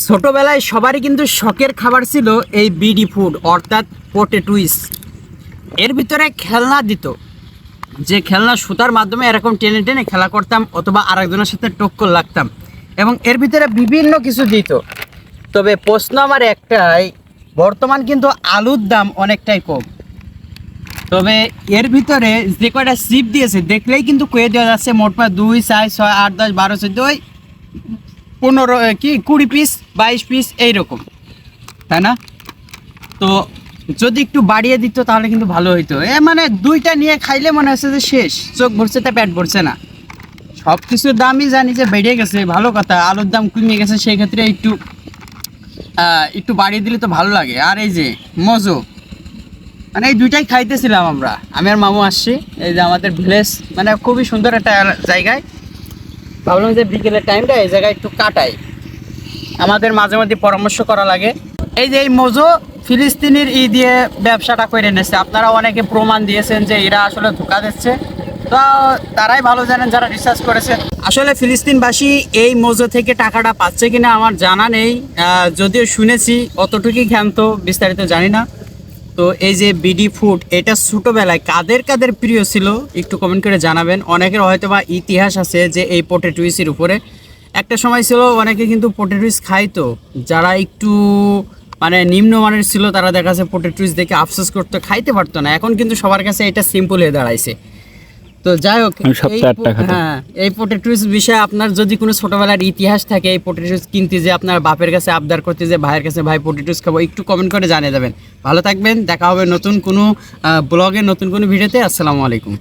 ছোটবেলায় সবারই কিন্তু শখের খাবার ছিল এই বিডি ফুড, অর্থাৎ পোটেটুইস। এর ভিতরে খেলনা দিত। যে খেলনা সুতার মাধ্যমে এরকম টেনে টেনে খেলা করতাম অথবা আরেকজনের সাথে টক্কর লাগতাম এবং এর ভিতরে বিভিন্ন কিছু দিত। তবে প্রশ্ন আমার একটাই, বর্তমান কিন্তু আলুর দাম অনেকটাই কম। তবে এর ভিতরে যে কয়টা সিপ দিয়েছে, দেখলেই কিন্তু কয়ে দেওয়া যাচ্ছে মোটমাট দুই, চার, ছয়, আট, দশ, বারো, চোদ্দ, ওই পনেরো কি, কুড়ি পিস বাইশ পিস এইরকম। তাই না? তো যদি একটু বাড়িয়ে দিত তাহলে কিন্তু ভালো হইতো। এ মানে দুইটা নিয়ে খাইলে মনে হচ্ছে যে শেষ। চোখ ভরছে তা পেট ভরছে না। সব কিছুর দামই জানি যে বেড়ে গেছে, ভালো কথা। আলুর দাম কমে গেছে, সেই ক্ষেত্রে একটু একটু বাড়িয়ে দিলে তো ভালো লাগে। আর এই যে, মজো। মানে এই দুইটাই খাইতেছিলাম আমরা। আমি আর মামু আসছি, এই যে আমাদের ভিলেজ মানে খুবই সুন্দর একটা জায়গায়। ভাবলাম যে বিকেলের টাইমটা এই জায়গায় একটু কাটাই। আমাদের মাঝে মধ্যে পরামর্শ করা লাগে। এই যে এই মজো ফিলিস্তিনির ই দিয়ে ব্যবসাটা করে নিয়েছে আপনারা অনেকে প্রমাণ দিয়েছেন যে এরা আসলে ধোকা দিচ্ছে। তো তারাই ভালো জানেন যারা রিসার্চ করেছে। আসলে ফিলিস্তিনবাসী এই মজো থেকে টাকাটা পাচ্ছে কিনা আমার জানা নেই। যদিও শুনেছি, অতটুকুই ক্ষান্ত বিস্তারিত জানি না। তো এই যে বিডি ফুড এটা ছোটোবেলায় কাদের কাদের প্রিয় ছিল? একটু কমেন্ট করে জানাবেন। অনেকের হয়তো বা ইতিহাস আছে যে এই পোটেটুইসের উপরে। একটা সময় ছিল অনেকে কিন্তু পোটেটুইস খাইতো। যারা একটু মানে নিম্নমানের ছিল, তারা দেখা যাচ্ছে পোটেটুইস দেখে আফসোস করতো, খাইতে পারতো না। এখন কিন্তু সবার কাছে এটা সিম্পল হয়ে দাঁড়াইছে। তো যাই হোক। হ্যাঁ এই পোটেটোস বিষয়ে আপনার যদি কোনো ছোটবেলার ইতিহাস থাকে এই পোটেটোস কিনতে যে আপনার বাপের কাছে আবদার করতে যে ভাইয়ের কাছে ভাই পোটেটোস খাব। একটু কমেন্ট করে জানিয়ে দেবেন। ভালো থাকবেন দেখা হবে নতুন কোনো ব্লগে নতুন কোনো ভিডিওতে। আসসালামু আলাইকুম।